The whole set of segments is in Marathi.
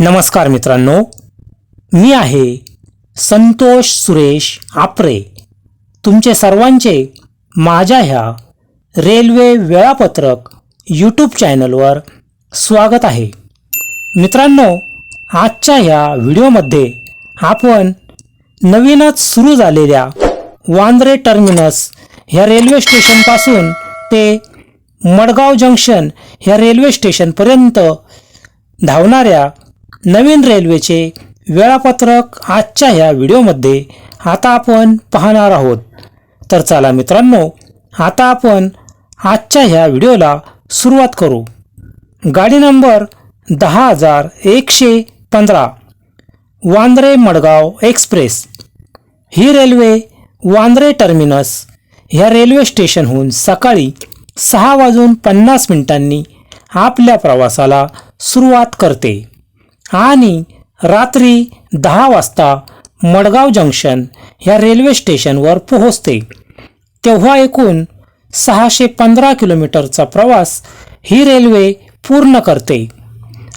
नमस्कार मित्रांनो मी आहे संतोष सुरेश आपरे. तुमचे सर्वांचे माझ्या ह्या रेल्वे वेळापत्रक यूट्यूब चॅनलवर स्वागत आहे. मित्रांनो आजच्या ह्या व्हिडिओमध्ये आपण नवीनच सुरू झालेल्या वांद्रे टर्मिनस ह्या रेल्वे स्टेशनपासून ते मडगाव जंक्शन ह्या रेल्वे स्टेशनपर्यंत धावणाऱ्या नवीन रेल्वेचे वेळापत्रक आजच्या ह्या व्हिडिओमध्ये आता आपण पाहणार आहोत. तर चला मित्रांनो आता आपण आजच्या ह्या व्हिडिओला सुरुवात करू. गाडी नंबर दहा हजार एकशे पंधरा वांद्रे मडगाव एक्सप्रेस. ही रेल्वे वांद्रे टर्मिनस ह्या रेल्वे स्टेशनहून सकाळी सहा वाजून पन्नास मिनिटांनी आपल्या प्रवासाला सुरुवात करते. आणि रात्री दहा वाजता मडगाव जंक्शन ह्या रेल्वे स्टेशनवर पोहोचते. तेव्हा एकूण सहाशे पंधरा किलोमीटरचा प्रवास ही रेल्वे पूर्ण करते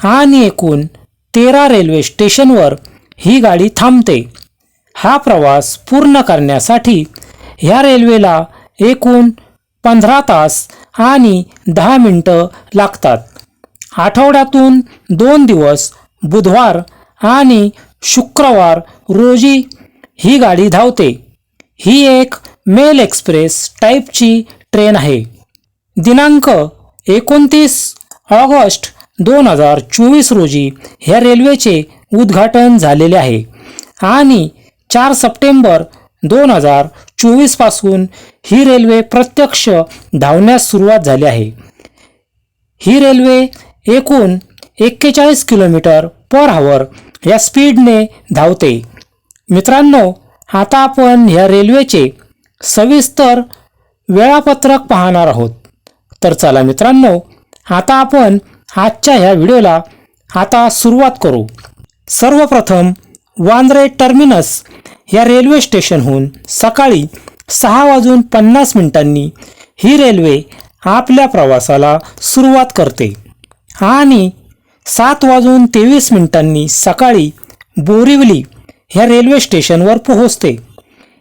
आणि एकूण तेरा रेल्वे स्टेशनवर ही गाडी थांबते. हा प्रवास पूर्ण करण्यासाठी ह्या रेल्वेला एकूण पंधरा तास आणि दहा मिनटं लागतात. आठवड्यातून दोन दिवस बुधवार आणि शुक्रवार रोजी ही गाडी धावते. ही एक मेल एक्सप्रेस टाईपची ट्रेन आहे. दिनांक एकोणतीस ऑगस्ट दोन हजार चोवीस रोजी ह्या रेल्वेचे उद्घाटन झालेले आहे आणि चार सप्टेंबर दोन हजार चोवीसपासून ही रेल्वे प्रत्यक्ष धावण्यास सुरुवात झाली आहे. ही रेल्वे एकूण एक्केचाळीस किलोमीटर पर आवर या स्पीडने धावते. मित्रांनो आता आपण ह्या रेल्वेचे सविस्तर वेळापत्रक पाहणार आहोत. तर चला मित्रांनो आता आपण आजच्या ह्या व्हिडिओला आता सुरुवात करू. सर्वप्रथम वांद्रे टर्मिनस या रेल्वे स्टेशनहून सकाळी सहा वाजून पन्नास मिनिटांनी ही रेल्वे आपल्या प्रवासाला सुरुवात करते. आणि सात वाजून तेवीस मिनिटांनी सकाळी बोरिवली ह्या रेल्वे स्टेशनवर पोहोचते.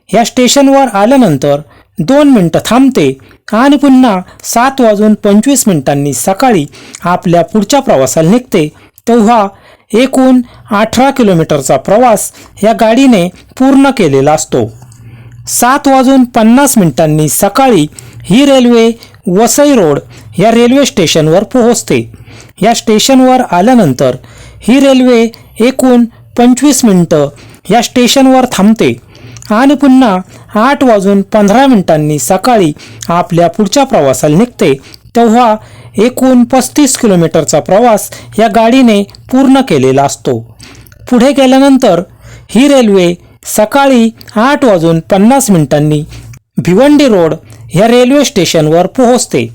ह्या स्टेशनवर आल्यानंतर दोन मिनटं थांबते आणि पुन्हा सात वाजून पंचवीस मिनिटांनी सकाळी आपल्या पुढच्या प्रवासाला निघते. तेव्हा एकूण अठरा किलोमीटरचा प्रवास या गाडीने पूर्ण केलेला असतो. सात वाजून पन्नास मिनिटांनी सकाळी ही रेल्वे वसई रोड या रेल्वे स्टेशनवर पोहोचते. या स्टेशनवर आल्यानंतर ही रेल्वे एकूण पंचवीस मिनटं या स्टेशनवर थांबते आणि पुन्हा आठ वाजून पंधरा मिनिटांनी सकाळी आपल्या पुढच्या प्रवासाला निघते. तेव्हा एकूण पस्तीस किलोमीटरचा प्रवास या गाडीने पूर्ण केलेला असतो. पुढे गेल्यानंतर ही रेल्वे सकाळी आठ वाजून पन्नास मिनिटांनी भिवंडी रोड ह्या रेल्वे स्टेशनवर पोहोचते.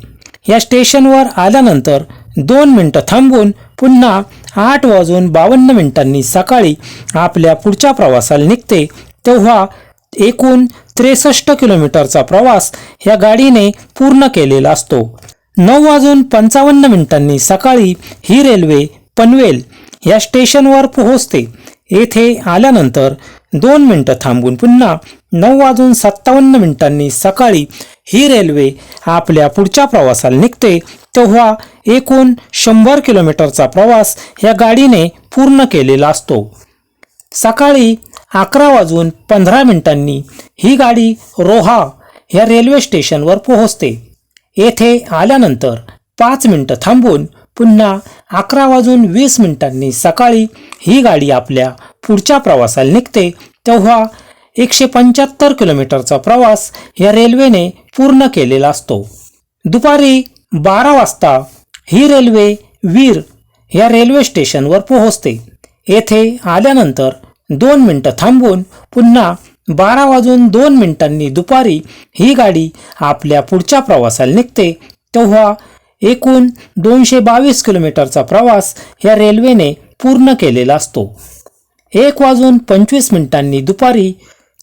या स्टेशनवर आल्यानंतर दोन मिनटं थांबून पुन्हा आठ वाजून बावन्न मिनिटांनी सकाळी आपल्या पुढच्या प्रवासाला निघते. तेव्हा एकूण त्रेसष्ट किलोमीटरचा प्रवास या गाडीने पूर्ण केलेला असतो. नऊ वाजून पंचावन्न मिनिटांनी सकाळी ही रेल्वे पनवेल या स्टेशनवर पोहोचते. येथे आल्यानंतर दोन मिनटं थांबून पुन्हा नऊ वाजून सत्तावन्न मिनिटांनी सकाळी ही रेल्वे आपल्या पुढच्या प्रवासाला निघते. तेव्हा एकूण शंभर किलोमीटरचा प्रवास या गाडीने पूर्ण केलेला असतो. सकाळी अकरा वाजून पंधरा मिनिटांनी ही गाडी रोहा या रेल्वे स्टेशनवर पोहोचते. येथे आल्यानंतर पाच मिनटं थांबून पुन्हा अकरा वाजून वीस मिनिटांनी सकाळी ही गाडी आपल्या पुढच्या प्रवासाला निघते. तेव्हा एकशे पंच्याहत्तर किलोमीटरचा प्रवास या रेल्वेने पूर्ण केलेला असतो. दुपारी बारा वाजता ही रेल्वे वीर या रेल्वे स्टेशनवर पोहोचते. येथे आल्यानंतर दोन मिनटं थांबून पुन्हा बारा वाजून दोन मिनिटांनी दुपारी ही गाडी आपल्या पुढच्या प्रवासाला निघते. तेव्हा एकूण दोनशे बावीस किलोमीटरचा प्रवास या रेल्वेने पूर्ण केलेला असतो. एक वाजून पंचवीस मिनिटांनी दुपारी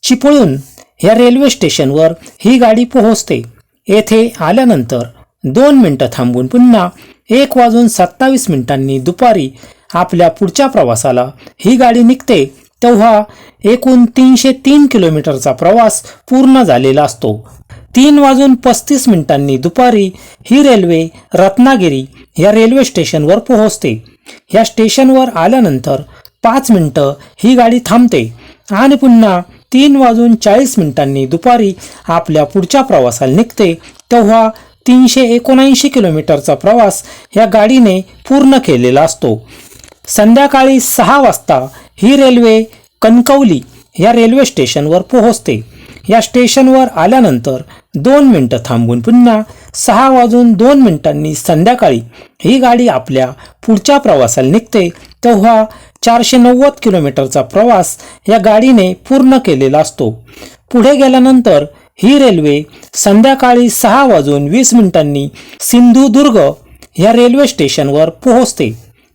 चिपळूण या रेल्वे स्टेशनवर ही गाडी पोहोचते. येथे आल्यानंतर दोन मिनटं थांबून पुन्हा एक वाजून सत्तावीस मिनिटांनी दुपारी आपल्या पुढच्या प्रवासाला. ही गाडी निघते तेव्हा एकूण तीनशे तीन किलोमीटरचा प्रवास पूर्ण झालेला असतो. तीन वाजून पस्तीस मिनिटांनी दुपारी ही रेल्वे रत्नागिरी या रेल्वे स्टेशनवर पोहोचते. या स्टेशनवर आल्यानंतर पाच मिनटं ही गाडी थांबते आणि पुन्हा तीन वाजून चाळीस मिनिटांनी दुपारी आपल्या पुढच्या प्रवासाला निघते तेव्हा तीनशे एकोणऐंशी किलोमीटरचा प्रवास या गाडीने पूर्ण केलेला असतो. संध्याकाळी सहा वाजता ही रेल्वे कणकवली या रेल्वे स्टेशनवर पोहोचते. या स्टेशनवर आल्यानंतर दोन मिनटं थांबून पुन्हा सहा वाजून दोन मिनिटांनी संध्याकाळी ही गाडी आपल्या पुढच्या प्रवासाला निघते. तेव्हा चारशे नव्वद किलोमीटरचा प्रवास या गाडीने पूर्ण केलेला असतो. पुढे गेल्यानंतर ही रेल्वे संध्याकाळी सहा वाजून वीस मिनिटांनी सिंधुदुर्ग या रेल्वे स्टेशनवर पोहोचते.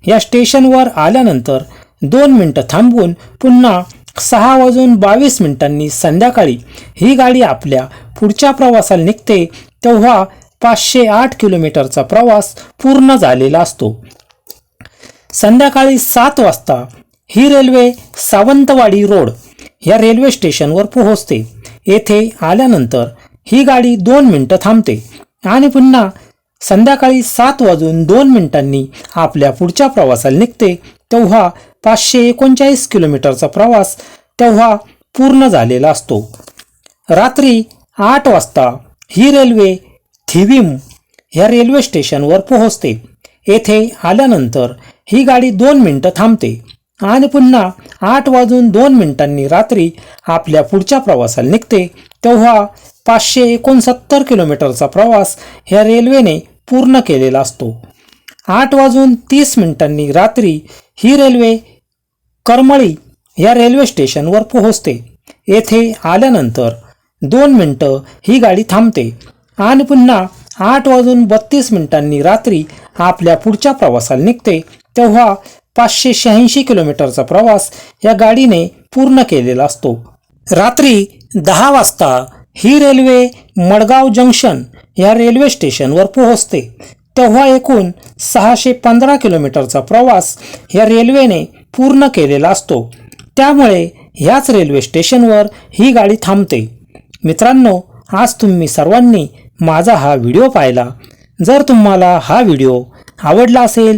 या स्टेशनवर आल्यानंतर दोन मिनटं थांबून पुन्हा सहा वाजून बावीस मिनिटांनी संध्याकाळी ही गाडी आपल्या पुढच्या प्रवासाला निघते तेव्हा पाचशे आठ किलोमीटरचा प्रवास पूर्ण झालेला असतो. संध्याकाळी सात वाजता ही रेल्वे सावंतवाडी रोड या रेल्वे स्टेशनवर पोहोचते. येथे आल्यानंतर ही गाडी दोन मिनटं थांबते. आणि पुन्हा संध्याकाळी सात वाजून दोन मिनिटांनी आपल्या पुढच्या प्रवासाला निघते. तेव्हा पाचशे एकोणचाळीस किलोमीटरचा प्रवास तेव्हा पूर्ण झालेला असतो. रात्री आठ वाजता ही रेल्वे थिविम ह्या रेल्वे स्टेशनवर पोहोचते. येथे आल्यानंतर ही गाडी दोन मिनटं थांबते. आणि पुन्हा आठ वाजून दोन मिनिटांनी रात्री आपल्या पुढच्या प्रवासाला निघते. तेव्हा पाचशे एकोणसत्तर किलोमीटरचा प्रवास ह्या रेल्वेने पूर्ण केलेला असतो. आठ वाजून तीस मिनिटांनी रात्री ही रेल्वे करमळी या रेल्वे स्टेशनवर पोहोचते. येथे आल्यानंतर दोन मिनटं ही गाडी थांबते आणि पुन्हा आठ वाजून बत्तीस मिनिटांनी रात्री आपल्या पुढच्या प्रवासाला निघते. तेव्हा पाचशे शहाऐंशी किलोमीटरचा प्रवास या गाडीने पूर्ण केलेला असतो. रात्री दहा वाजता ही रेल्वे मडगाव जंक्शन या रेल्वे स्टेशनवर पोहोचते. तेव्हा एकूण सहाशे पंधरा किलोमीटरचा प्रवास या रेल्वेने पूर्ण केलेला असतो. त्यामुळे ह्याच रेल्वे स्टेशनवर ही गाडी थांबते. मित्रांनो आज तुम्ही सर्वांनी माझा हा व्हिडिओ पाहिला. जर तुम्हाला हा व्हिडिओ आवडला असेल